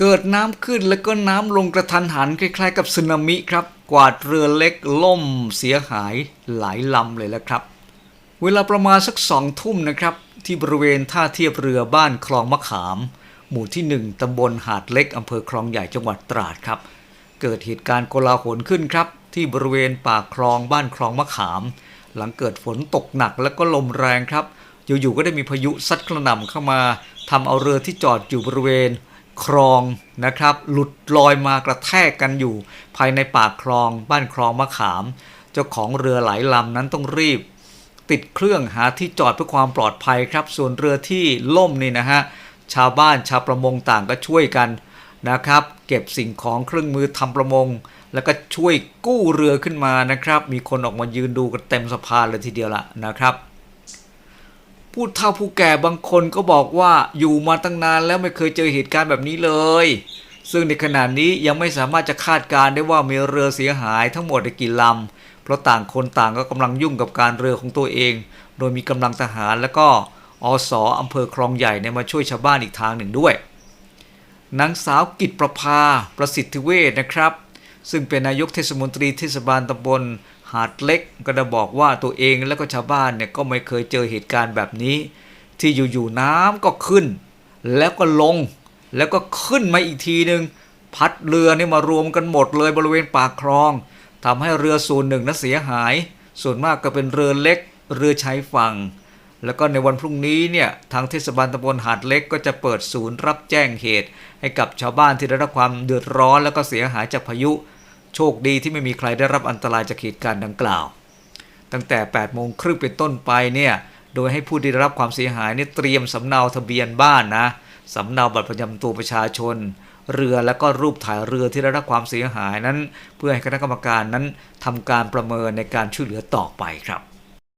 เกิดน้ำขึ้นแล้วก็น้ำลงกระทันหันคล้ายๆ กับสึนามิครับ กวาดเรือเล็กล่มเสียหายหลายลำเลยแล้วครับ เวลาประมาณสักสองทุ่มนะครับ ที่บริเวณท่าเทียบเรือบ้านคลองมะขาม หมู่ที่หนึ่งตำบลหาดเล็กอำเภอคลองใหญ่จังหวัดตราดครับ เกิดเหตุการณ์โกลาหลขึ้นครับ ที่บริเวณปากคลองบ้านคลองมะขาม หลังเกิดฝนตกหนักแล้วก็ลมแรงครับอยู่ๆก็ได้มีพายุซัดกระหน่ำเข้ามาทำเอาเรือที่จอดอยู่บริเวณ คลองนะครับ หลุดลอยมากระแทกกันอยู่ ภายในปากคลองบ้านคลองมะขาม เจ้าของเรือหลายลำนั้นต้องรีบ ติดเครื่องหาที่จอดเพื่อความปลอดภัยครับ ส่วนเรือที่ล่มนี่นะฮะชาวบ้านชาวประมงต่างก็ช่วยกันนะครับ เก็บสิ่งของเครื่องมือทำประมง แล้วก็ช่วยกู้เรือขึ้นมานะครับ มีคนออกมายืนดูกันเต็มสะพานเลยทีเดียวละนะครับ ผู้เฒ่าผู้แก่บางคนก็บอกว่าอยู่มาตั้งนานแล้วไม่เคยเจอเหตุการณ์แบบนี้เลย ซึ่งในขณะนี้ยังไม่สามารถจะคาดการณ์ได้ว่ามีเรือเสียหายทั้งหมดกี่ลำเพราะต่างคนต่างก็กำลังยุ่งกับการเรือของตัวเอง โดยมีกำลังทหารแล้วก็อสออำเภอคลองใหญ่เนี่ยมาช่วยชาวบ้านอีกทางหนึ่งด้วยนางสาวกิจประภาประสิทธิเวชนะครับ ซึ่งเป็นนายกเทศมนตรีเทศบาลตำบล หาดเล็กก็ได้บอกว่าตัวเองและก็ชาวบ้านเนี่ยก็ไม่เคยเจอเหตุการณ์แบบนี้ ที่อยู่ๆน้ำก็ขึ้น แล้วก็ลง แล้วก็ขึ้นมาอีกทีหนึ่งพัดเรือนี่มารวมกันหมดเลยบริเวณปากคลองทำให้เรือส่วนหนึ่งนั้นเสียหาย ส่วนมากก็เป็นเรือเล็ก เรือใช้ฝั่ง แล้วก็ในวันพรุ่งนี้เนี่ยทางเทศบาลตำบลหาดเล็กก็จะเปิดศูนย์รับแจ้งเหตุ ให้กับชาวบ้านที่ได้รับความเดือดร้อนแล้วก็เสียหายจากพายุ โชคดีที่ไม่มีใครได้รับอันตรายจากเหตุการณ์ดังกล่าว ตั้งแต่8โมงครึ่งเป็นต้นไปเนี่ยโดยให้ผู้ที่ได้รับความเสียหายเนี่ยเตรียมสำเนาทะเบียนบ้านนะสำเนาบัตรประจำตัวประชาชน เรือและก็รูปถ่ายเรือที่ได้รับความเสียหายนั้น เพื่อให้คณะกรรมการนั้นทำการประเมินในการช่วยเหลือต่อไปครับ